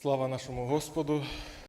Слава нашому Господу!